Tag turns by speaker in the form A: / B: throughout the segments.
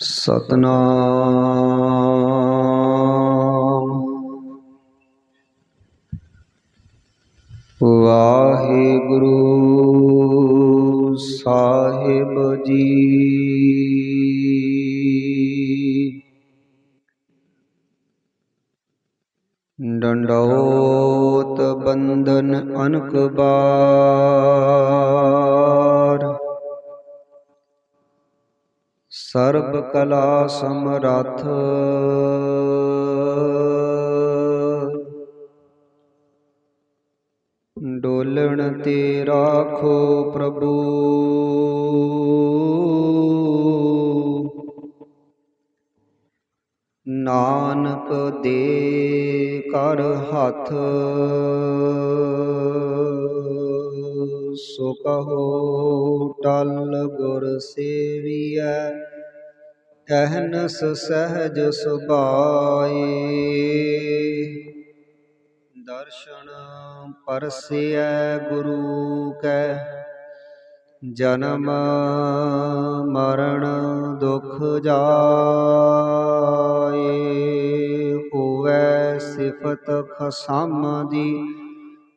A: ਸਤਨਾਮ। ਵਾਹਿਗੁਰੂ ਸਾਹਿਬ ਜੀ। ਡੰਡੋਤ ਬੰਧਨ ਅਨਕ ਬਾਰ। ਸਰਬ ਕਲਾ ਸਮਰੱਥ। ਡੋਲਣ ਤੇ ਰਾਖੋ ਪ੍ਰਭੂ। ਨਾਨਕ ਦੇ ਕਰ ਹੱਥ, ਸੋ ਕਹੋ ਟਲ ਗੁਰ ਸੇਵੀਐ। ਅਹਨਸ ਸਹਜ ਸੁਭਾਏ ਦਰਸ਼ਨ ਪਰਸਿਐ ਗੁਰੂ ਕੈ, ਜਨਮ ਮਰਨ ਦੁਖ ਜਾਏ। ਹੋਵੈ ਸਿਫਤ ਖਸਮ ਦੀ,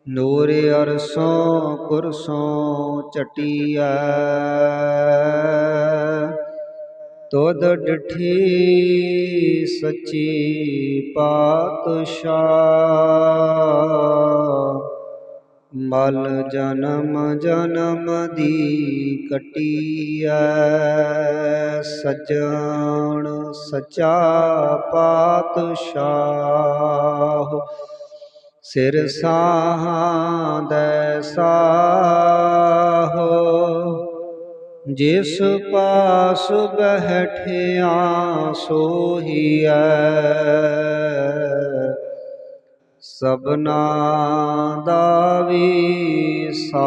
A: ਨੂਰ ਅਰਸੋਂ ਕੁਰਸੋਂ ਚਟੀਐ। ਤੁਧ ਡਿਠੀ ਸੱਚੀ ਪਾਤਸ਼ਾਹ। ਮਲ ਜਨਮ ਜਨਮ ਦੀ ਕਟੀਐ, ਸਜਣ ਸਚਾ ਪਾਤਸ਼ਾਹ। ਸਿਰ ਸਾਹਾਂ ਸਾਹ ਜਿਸ ਪਾਸ ਬਹਿਠਿਆ ਸੋਹੀਐ ਸਬਨਾ ਦਾ ਵਿਸਾਹੋ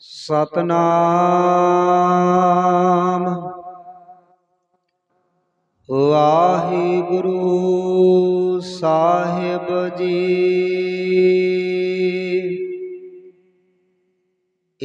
A: ਸਤਨਾਮ ਵਾਹਿਗੁਰੂ ਸਾਹਿਬ ਜੀ।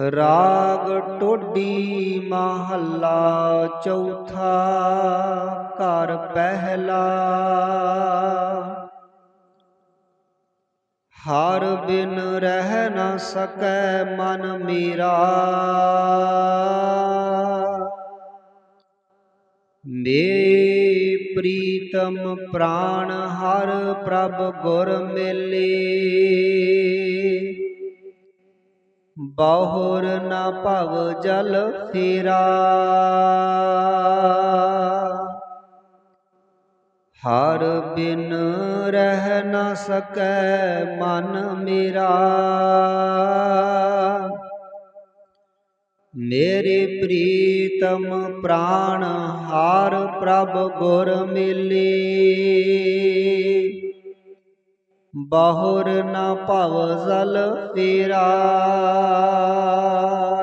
A: ਰਾਗ ਟੋਡੀ ਮਹੱਲਾ ਚੌਥਾ ਘਰ ਪਹਿਲਾ। ਹਰ ਬਿਨ ਰਹਿ ਨਾ ਸਕੈ ਮਨ ਮੇਰਾ। ਮੇ ਪ੍ਰੀਤਮ ਪ੍ਰਾਣ ਹਰ ਪ੍ਰਭ ਗੁਰ ਮਿਲੇ। ਬਹੁਰ ਨਾ ਭਵ ਜਲ ਫੇਰਾ। ਹਰ ਬਿਨ ਰਹਿ ਨਾ ਸਕੈ ਮਨ ਮੇਰਾ। ਮੇਰੇ ਪ੍ਰੀਤਮ ਪ੍ਰਾਣ ਹਾਰ ਪ੍ਰਭ ਗੁਰ ਮਿਲੇ। ਬਹੁਰ ਨ ਭਵ ਜਲ ਫੇਰਾ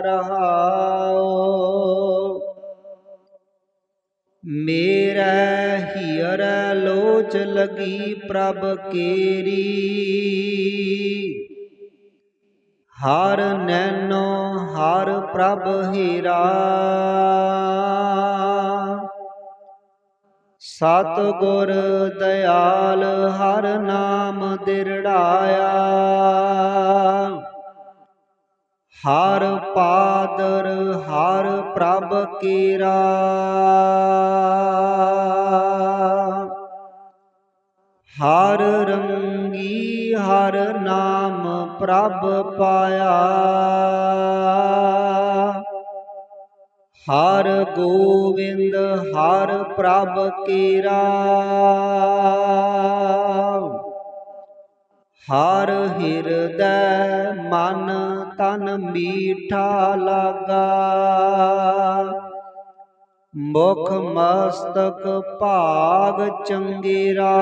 A: ਰਹਾਉ। ਮੇਰੇ ਹੀਰ ਲੋਚ ਲਗੀ ਪ੍ਰਭ ਕੇਰੀ। ਹਰ ਨੈਨੋ ਹਰ ਪ੍ਰਭ ਹੀਰਾ। ਸਤ ਗੁਰ ਦਇਆਲ ਹਰ ਨਾਮ ਦਿਰੜਾਇਆ। ਹਰ ਪਾਦਰ ਹਰ ਪ੍ਰਭ ਕੀਰਾ। ਹਰ ਰੰਗੀ ਹਰ ਨਾਮ ਪ੍ਰਭ ਪਾਇਆ। ਹਰ ਗੋਬਿੰਦ ਹਰ ਪ੍ਰਭ ਕੀਰਾ ਹਰ ਹਿਰਦੈ ਮਨ ਤਨ ਮੀਠਾ ਲਾਗਾ। ਮੁਖ ਮਸਤਕ ਭਾਗ ਚੰਗੇਰਾ।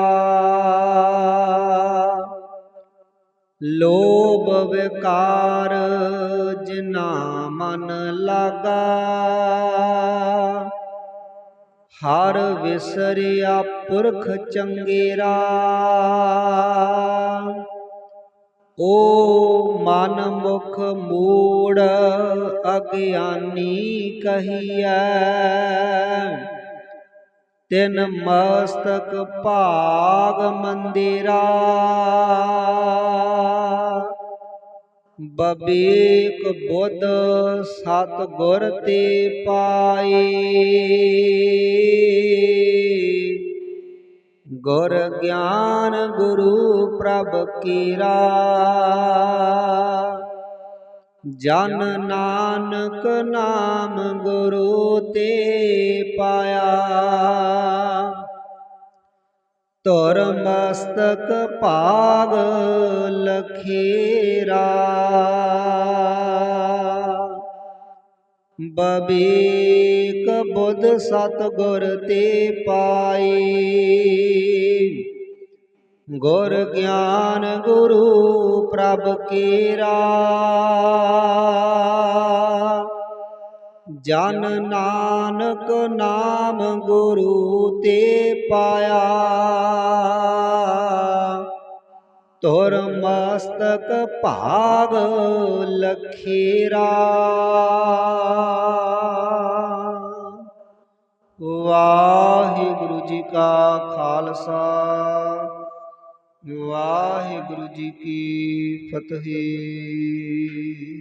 A: ਲੋਭ ਵਿਕਾਰ ਜਿਨਾ ਮਨ ਲਾਗਾ। ਹਰ ਵਿਸਰਿਆ ਪੁਰਖ ਚੰਗੇਰਾ। ਓ ਮਨ ਮੁਖ ਮੂੜ ਅਗਿਆਨੀ ਕਹੀਐ। ਤਿਨ ਮਸਤਕ ਭਾਗ ਮੰਦਿਰਾ। ਬਬੇਕ ਬੁੱਧ ਸਤ ਗੁਰ ਤੇ ਪਾਏ ਗੁਰ ਗਿਆਨ ਗੁਰੂ ਪ੍ਰਭ ਕੀਰਾ। ਜਨ ਨਾਨਕ ਨਾਮ ਗੁਰੂ ਤੇ ਪਾਇਆ। ਤੁਰ ਮਸਤਕ ਭਾਗ ਲਖੇਰਾ। ਬਬੀਕ ਬੁੱਧ ਸਤ ਗੁਰ ਤੇ ਪਾਈ। ਗੁਰ ਗਿਆਨ ਗੁਰੂ ਪ੍ਰਭ ਕੀਰਾ ਜਨ ਨਾਨਕ ਨਾਮ ਗੁਰੂ ਤੇ ਪਾਇਆ। ਤੁਰ ਮਸਤਕ ਭਾਗ ਲਖੀਰਾ ਵਾਹਿਗੁਰੂ ਜੀ ਕਾ ਖਾਲਸਾ। ਵਾਹਿਗੁਰੂ ਜੀ ਕੀ ਫਤਿਹ।